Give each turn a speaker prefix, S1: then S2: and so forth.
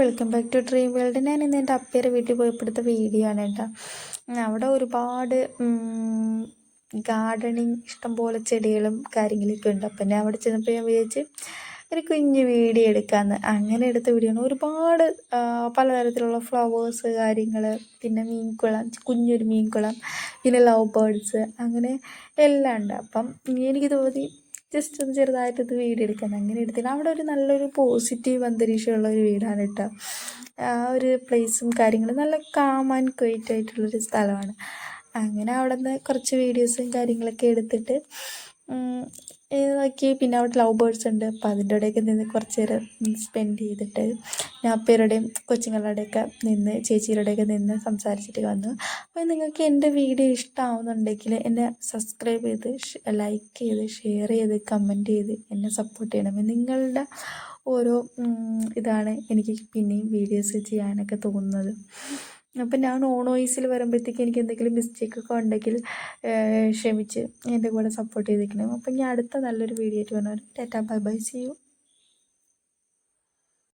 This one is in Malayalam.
S1: Welcome back to dream world ഞാൻ ഇന്ന് എന്റെ അപ്പേരെ വീട്ടിൽ പോയപ്പോഴത്തെ വീഡിയോ ആണ് കേട്ടോ. അവിടെ ഒരുപാട് ഗാർഡനിങ് ഇഷ്ടംപോലെ ചെടികളും കാര്യങ്ങളൊക്കെ ഉണ്ട്. അപ്പം ഞാൻ അവിടെ ചെന്നപ്പോൾ ഞാൻ വിചാരിച്ച് ഒരു കുഞ്ഞ് വീഡിയോ എടുക്കാമെന്ന് അങ്ങനെ എടുത്ത വീഡിയോ ആണ്. ഒരുപാട് പലതരത്തിലുള്ള ഫ്ലവേഴ്സ് കാര്യങ്ങൾ പിന്നെ മീൻകുളം കുഞ്ഞൊരു മീൻകുളം പിന്നെ ലവ് ബേർഡ്സ് അങ്ങനെ എല്ലാം ഉണ്ട്. അപ്പം എനിക്ക് തോന്നി ജസ്റ്റ് ഒന്ന് ചെറുതായിട്ട് ഇത് എടുക്കാൻ അങ്ങനെ എടുത്തില്ല. അവിടെ ഒരു നല്ലൊരു പോസിറ്റീവ് അന്തരീക്ഷമുള്ള ഒരു വീടാണ് കേട്ടോ. ആ ഒരു പ്ലേസും കാര്യങ്ങളും നല്ല കാം ആൻഡ് ക്വൈറ്റ് ആയിട്ടുള്ളൊരു സ്ഥലമാണ്. അങ്ങനെ അവിടെ നിന്ന് കുറച്ച് വീഡിയോസും കാര്യങ്ങളൊക്കെ എടുത്തിട്ട് നോക്കി. പിന്നെ അവിടെ ലവ് ബേർഡ്സ് ഉണ്ട്. അപ്പോൾ അതിന്റെ ഇടയ്ക്ക് നിന്ന് കുറച്ച് നേരം സ്പെൻഡ് ചെയ്തിട്ട് ഞാൻ അപ്പേരുടെയും കൊച്ചുങ്ങളുടെയൊക്കെ നിന്ന് ചേച്ചിയുടെയൊക്കെ നിന്ന് സംസാരിച്ചിട്ട് വന്നു. അപ്പോൾ നിങ്ങൾക്ക് എന്റെ വീഡിയോ ഇഷ്ടമാവുന്നുണ്ടെങ്കിൽ എന്നെ സബ്സ്ക്രൈബ് ചെയ്ത് ലൈക്ക് ചെയ്ത് ഷെയർ ചെയ്ത് കമന്റ് ചെയ്ത് എന്നെ സപ്പോർട്ട് ചെയ്യണം. നിങ്ങളുടെ ഓരോ ഇതാണ് എനിക്ക് പിന്നെയും വീഡിയോസ് ചെയ്യാനൊക്കെ തോന്നുന്നത്. അപ്പം ഞാൻ ഓൺ വോയിസിൽ വരുമ്പോഴത്തേക്ക് എനിക്ക് എന്തെങ്കിലും മിസ്റ്റേക്കൊക്കെ ഉണ്ടെങ്കിൽ ക്ഷമിച്ച് എന്റെ കൂടെ സപ്പോർട്ട് ചെയ്തിരിക്കണം അപ്പം ഞാൻ അടുത്ത നല്ലൊരു വീഡിയോ ആയിട്ട് വന്നു tata bye bye see you